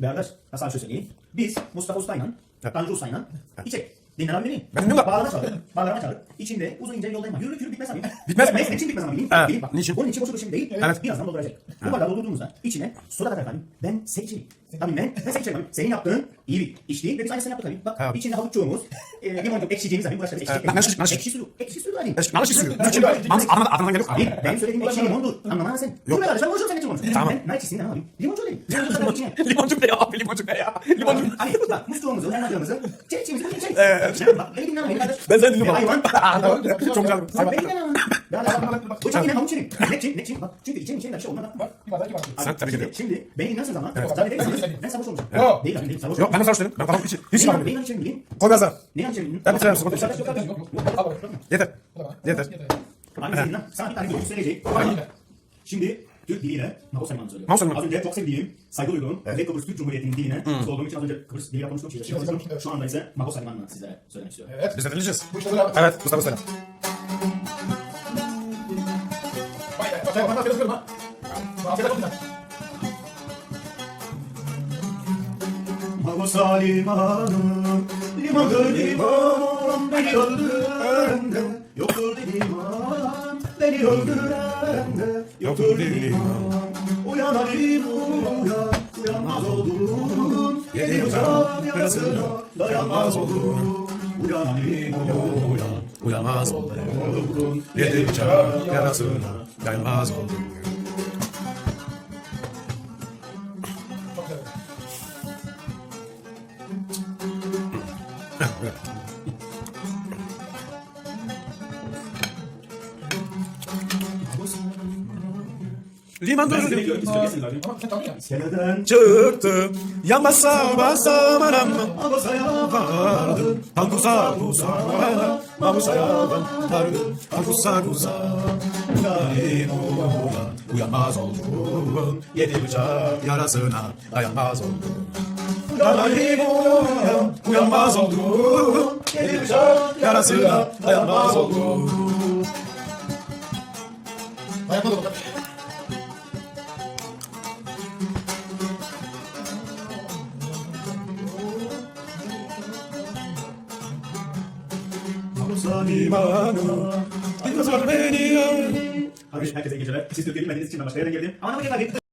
Nasıl şöyle söyleyeyim. Biz Mustafa Usta'yla, Tanju Usta'yla içecek. Dinlen abi beni. Ben dinliyorum da. Bağlarına çağırır. Bağlarına çağırır. İçinde uzun ince bir yoldayım var. Yürü yürü bitmez abi. Bitmez mi? Ne, için bitmez abi? Bileyim. Evet. Bileyim bak. Niçin? Onun için boşu boşu değil. Evet. Birazdan dolduracak. Bu bardağı doldurduğumuzda içine soda katar abi. Ben sekçiyim. Tabii ben, ben abi. Senin yaptığın iyi bir iş değil ve biz aynısını yaptık abi. Bak Evet. içinde havuççuğumuz, e, limoncu ekşiyeceğimiz abi. Bu başta ekşi. Evet, ben nasıl- nasıl- Ekşi suyu. Ekşi suyu abi. Nalış suyu. Türkçe Mans Adana Adana'dan geliyor. Abi benim söylediğim ekşi limondur. Anlamadın sen. Dur be ben konuşurum sen ne konuşuyorsun? Tamam. Ben nar çizsin abi. Limoncu değil. Limoncu kadar içine. Ne ya abi limoncu ne ya? Limoncu. Abi bak musluğumuzu, elmacığımızı, çelikçimizi bir çek. Evet. Bak beni dinle beni kardeş. Ben seni dinliyorum. Hayvan. Tamam. Çok güzel. Sen beni dinle lan. Ya ya bak bak. Bu çok yine havuç yerim. Ne çim ne çim bak. Çünkü içim içim bir şey olmadan. Bak. Bir bardak iki bardak. Sen tebrik ediyorum. Şimdi beni dinlersin zaman. Evet. Tabii değil. Ben sarhoş olmuşum. Yok. Değil abi değil sarhoş. Yok ben de sarhoş değilim. Ben kafam içi. Hiç neyi değil. içerim bileyim. Koy biraz daha. Neyi içerim? Ben bitiremem, sıkıntı Yok. Yeter. Var. Yeter. Abi senin lan sana bir tane video söyleyecek. Şimdi Türk diliyle Mahmut Sayman'ı söylüyor. Mahmut Sayman. Az önce çok sevdiğim, saygı duyduğum Kuzey Kıbrıs Türk Cumhuriyeti'nin diline hmm. olduğum için az önce Kıbrıs diliyle Şimdi konuştum, evet. şu anda ise Mahmut Sayman'la sizlere söylemek istiyorum. Evet. Biz de dinleyeceğiz. Evet Mustafa Saylan. Afiyet olsun. Mahmut Limanım, limandır liman, beni öldüren de, yoktur liman, beni öldüren de, yoktur liman. Uyan Ali uyan, uyanmaz oldum, yedi bıçak yarasına dayanmaz oldum. Uyan Ali uyan, Uyanmaz oldu. oldum, Yedi bıçak yarasına dayanmaz oldu. Çok güzel. Limandır Ben bekliyorum, siz söylesiniz abi. Ama sen tamam ya. Seneden çıktı. Yanmazsa basa manam. Abasaya Vardı. Tankusa kusa. Mamusa vardı. Tankusa kusa. Uyanayım uyan. Uyanmaz oldum. Yedi bıçak yarasına dayanmaz oldum. Uyanayım uyan. Uyanmaz oldum. Yedi bıçak yarasına dayanmaz oldum. Ayakta dur bakalım. Limanı. Var beni. Abi herkese iyi geceler. Siz Türkiye bilmediğiniz için ben başka yerden geldim. Ama ne abi?